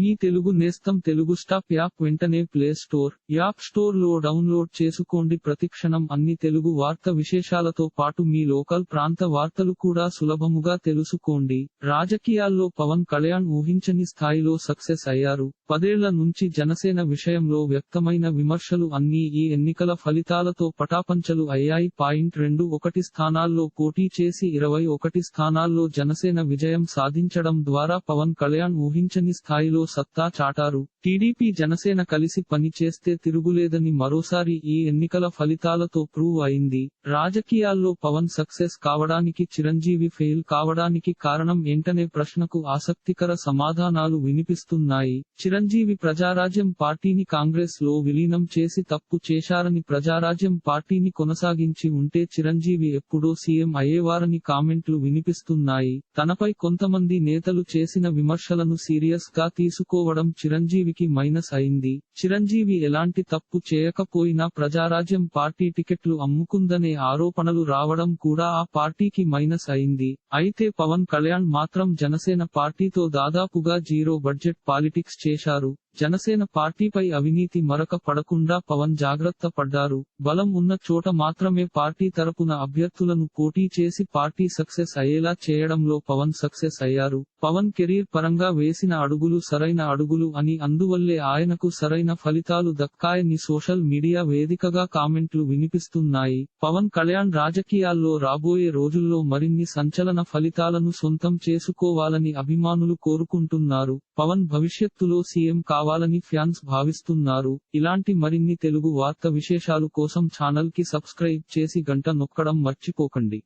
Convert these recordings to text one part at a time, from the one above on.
మీ తెలుగు నేస్తం Telugu stop app వెంటనే play store app స్టోర్లో డౌన్లోడ్ చేసుకోండి. ప్రతిక్షణం అన్ని తెలుగు వార్త విశేషాలతో పాటు మీ లోకల్ ప్రాంత వార్తలు కూడా సులభముగా తెలుసుకోండి. రాజకీయాల్లో పవన్ కళ్యాణ్ ఊహించని స్థాయిలో సక్సెస్ అయ్యారు. పదేళ్ళ నుంచి జనసేన విషయంలో వ్యక్తమైన విమర్శలు అన్నీ ఈ ఎన్నికల ఫలితాలతో పటాపంచలు అయ్యాయి. పాయింట్ రెండు ఒకటి స్థానాల్లో పోటీ చేసి ఇరవై ఒకటి స్థానాల్లో జనసేన విజయం సాధించడం ద్వారా పవన్ కళ్యాణ్ ఊహించని స్థాయిలో సత్తా చాటారు. టీడీపీ జనసేన కలిసి పని చేస్తే తిరుగులేదని మరోసారి ఈ ఎన్నికల ఫలితాలతో ప్రూవ్ అయింది. రాజకీయాల్లో పవన్ సక్సెస్ కావడానికి చిరంజీవి ఫెయిల్ కావడానికి కారణం ఏంటనే ప్రశ్నకు ఆసక్తికర సమాధానాలు వినిపిస్తున్నాయి. చిరంజీవి ప్రజారాజ్యం పార్టీని కాంగ్రెస్లో విలీనం చేసి తప్పు చేశారని ప్రజారాజ్యం పార్టీని కొనసాగించి ఉంటే చిరంజీవి ఎప్పుడో సీఎం అయ్యేవారని కామెంట్లు వినిపిస్తున్నాయి. తనపై కొంతమంది నేతలు చేసిన విమర్శలను సీరియస్గా తీసుకోవడం చిరంజీవికి మైనస్ అయింది. చిరంజీవి ఎలాంటి తప్పు చేయకపోయినా ప్రజారాజ్యం పార్టీ టికెట్లు అమ్ముకుందనే ఆరోపణలు రావడం కూడా ఆ పార్టీకి మైనస్ అయింది. అయితే పవన్ కళ్యాణ్ మాత్రం జనసేన పార్టీతో దాదాపుగా జీరో బడ్జెట్ పాలిటిక్స్ చేశారు. జనసేన పార్టీపై అవినీతి మరక పడకుండా పవన్ జాగ్రత్త పడ్డారు. బలం ఉన్న చోట మాత్రమే పార్టీ తరపున అభ్యర్థులను పోటీ చేసి పార్టీ సక్సెస్ అయ్యేలా చేయడంలో పవన్ సక్సెస్ అయ్యారు. పవన్ కెరీర్ పరంగా వేసిన అడుగులు సరైన అడుగులు అని అందువల్లే ఆయనకు సరైన ఫలితాలు దక్కాయని సోషల్ మీడియా వేదికగా కామెంట్లు వినిపిస్తున్నాయి. పవన్ కళ్యాణ్ రాజకీయాల్లో రాబోయే రోజుల్లో మరిన్ని సంచలన ఫలితాలను సొంతం చేసుకోవాలని అభిమానులు కోరుకుంటున్నారు. పవన్ భవిష్యత్తులో సీఎం కావాలని ఫ్యాన్స్ భావిస్తున్నారు. ఇలాంటి మరిన్ని తెలుగు వార్త విశేషాలు కోసం ఛానల్కి సబ్స్క్రైబ్ చేసి గంట నొక్కడం మర్చిపోకండి.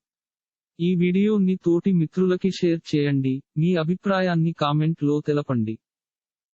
ఈ వీడియోని తోటి మిత్రులకి షేర్ చేయండి. మీ అభిప్రాయాన్ని కామెంట్లో తెలపండి.